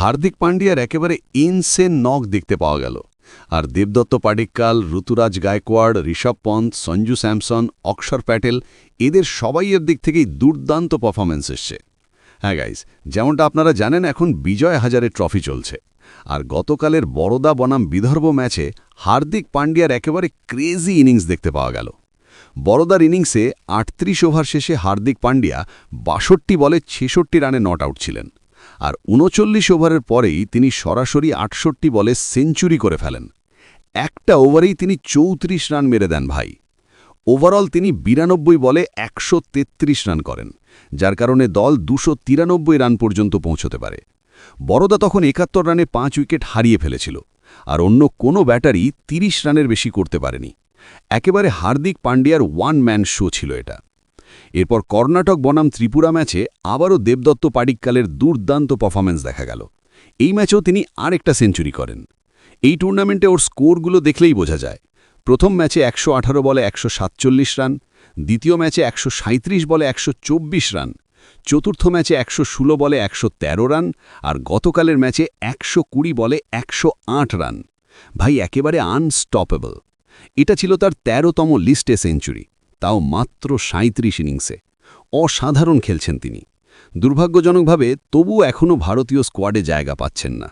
হার্দিক পান্ডিয়ার একেবারে insane knock দেখতে পাওয়া গেল। আর দেবদত্ত পাডিক্কাল, ঋতুরাজ গায়কোয়াড়, ঋষভ পন্থ, সঞ্জু স্যামসন, অক্ষর প্যাটেল, এদের সবাইয়ের দিক থেকেই দুর্দান্ত পারফরমেন্স এসছে। হ্যাঁ গাইজ যেমনটা আপনারা জানেন, এখন বিজয় হাজারে ট্রফি চলছে। আর গতকালের বড়দা বনাম বিদর্ভ ম্যাচে হার্দিক পান্ডিয়ার একেবারে ক্রেজি ইনিংস দেখতে পাওয়া গেল। বড়দার ইনিংসে আটত্রিশ ওভার শেষে হার্দিক পান্ডিয়া বাষট্টি বলে ছেষট্টি রানে নট আউট ছিলেন। আর উনচল্লিশ ওভারের পরেই তিনি সরাসরি আটষট্টি বলে সেঞ্চুরি করে ফেলেন। একটা ওভারেই তিনি চৌত্রিশ রান মেরে দেন ভাই। ওভারঅল তিনি বিরানব্বই বলে একশো তেত্রিশ রান করেন, যার কারণে দল দুশো রান পর্যন্ত পৌঁছতে পারে। বড়দা তখন একাত্তর রানে পাঁচ উইকেট হারিয়ে ফেলেছিল, আর অন্য কোনো ব্যাটারি ৩০ রানের বেশি করতে পারেনি। একেবারে হার্দিক পান্ডিয়ার ওয়ান ম্যান শো ছিল এটা। এরপর কর্ণাটক বনাম ত্রিপুরা ম্যাচে আবারও দেবদত্ত পাডিক্কালের দুর্দান্ত পারফরমেন্স দেখা গেল। এই ম্যাচেও তিনি আরেকটা সেঞ্চুরি করেন। এই টুর্নামেন্টে ওর স্কোরগুলো দেখলেই বোঝা যায়। প্রথম ম্যাচে একশো আঠারো বলে একশো সাতচল্লিশ রান, দ্বিতীয় ম্যাচে একশো সাঁইত্রিশ বলে একশো চব্বিশ রান, চতুর্থ ম্যাচে একশো ষোলো বলে একশো তেরো রান আর গতকালের ম্যাচে একশো কুড়ি বলে একশো আট রান। ভাই, একেবারে আনস্টপেবল। এটা ছিল তার তেরোতম লিস্টে সেঞ্চুরি। তাও মাত্র সাঁত্রিশ ইনিংসে। অসাধারণ খেলছেন তিনি। দুর্ভাগ্যজনকভাবে তবুও এখনও ভারতীয় স্কোয়াডে জায়গা পাচ্ছেন না।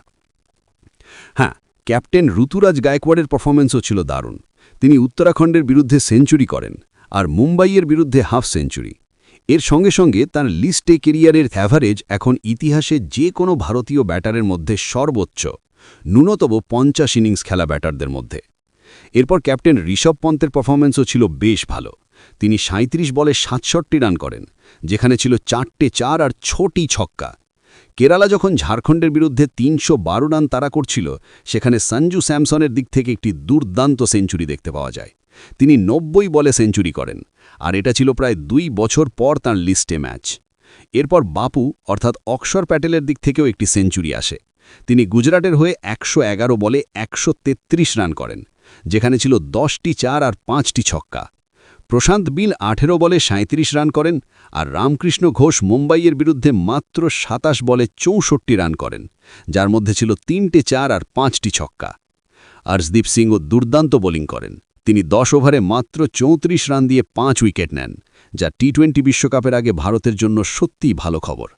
হ্যাঁ ক্যাপ্টেন ঋতুরাজ গায়কোয়াড়ের পারফরমেন্সও ছিল দারুণ। তিনি উত্তরাখণ্ডের বিরুদ্ধে সেঞ্চুরি করেন আর মুম্বাইয়ের বিরুদ্ধে হাফ সেঞ্চুরি। এর সঙ্গে সঙ্গে তার লিস্টে কেরিয়ারের অ্যাভারেজ এখন ইতিহাসে যে কোনো ভারতীয় ব্যাটারের মধ্যে সর্বোচ্চ, ন্যূনতম পঞ্চাশ ইনিংস খেলা ব্যাটারদের মধ্যে। এরপর ক্যাপ্টেন ঋষভ পন্তের পারফরমেন্সও ছিল বেশ ভালো। তিনি সাঁত্রিশ বলে সাতষট্টি রান করেন, যেখানে ছিল চারটে চার আর ছোটি ছক্কা। কেরালা যখন ঝাড়খণ্ডের বিরুদ্ধে তিনশো বারো রান তারা করছিল, সেখানে সঞ্জু স্যামসনের দিক থেকে একটি দুর্দান্ত সেঞ্চুরি দেখতে পাওয়া যায়। তিনি নব্বই বলে সেঞ্চুরি করেন, আর এটা ছিল প্রায় দুই বছর পর তার লিস্টে ম্যাচ। এরপর বাপু, অর্থাৎ অক্ষর প্যাটেলের দিক থেকেও একটি সেঞ্চুরি আসে। তিনি গুজরাটের হয়ে একশো এগারো বলে একশো তেত্রিশ রান করেন, যেখানে ছিল দশটি চার আর পাঁচটি ছক্কা। প্রশান্ত বিল আঠেরো বলে সাঁত্রিশ রান করেন আর রামকৃষ্ণ ঘোষ মুম্বাইয়ের বিরুদ্ধে মাত্র সাতাশ বলে চৌষট্টি রান করেন, যার মধ্যে ছিল তিনটে চার আর পাঁচটি ছক্কা। আর্শদীপ সিংও দুর্দান্ত বোলিং করেন। তিনি দশ ওভারে মাত্র চৌত্রিশ রান দিয়ে পাঁচ উইকেট নেন, যা টি টোয়েন্টি বিশ্বকাপের আগে ভারতের জন্য সত্যিই ভালো খবর।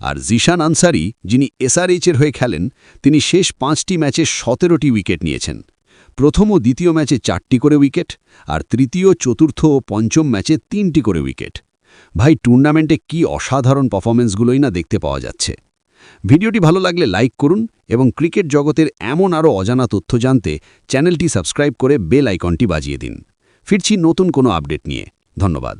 আর জিশান আনসারি, যিনি এসআরএইচের হয়ে খেলেন, তিনি শেষ পাঁচটি ম্যাচে সতেরোটি উইকেট নিয়েছেন। প্রথম ও দ্বিতীয় ম্যাচে চারটি করে উইকেট আর তৃতীয় চতুর্থ ও পঞ্চম ম্যাচে তিনটি করে উইকেট। ভাই, টুর্নামেন্টে কি অসাধারণ পারফরমেন্সগুলোই না দেখতে পাওয়া যাচ্ছে। ভিডিওটি ভালো লাগলে লাইক করুন এবং ক্রিকেট জগতের এমন আরও অজানা তথ্য জানতে চ্যানেলটি সাবস্ক্রাইব করে বেল আইকনটি বাজিয়ে দিন। ফিরছি নতুন কোনো আপডেট নিয়ে। ধন্যবাদ।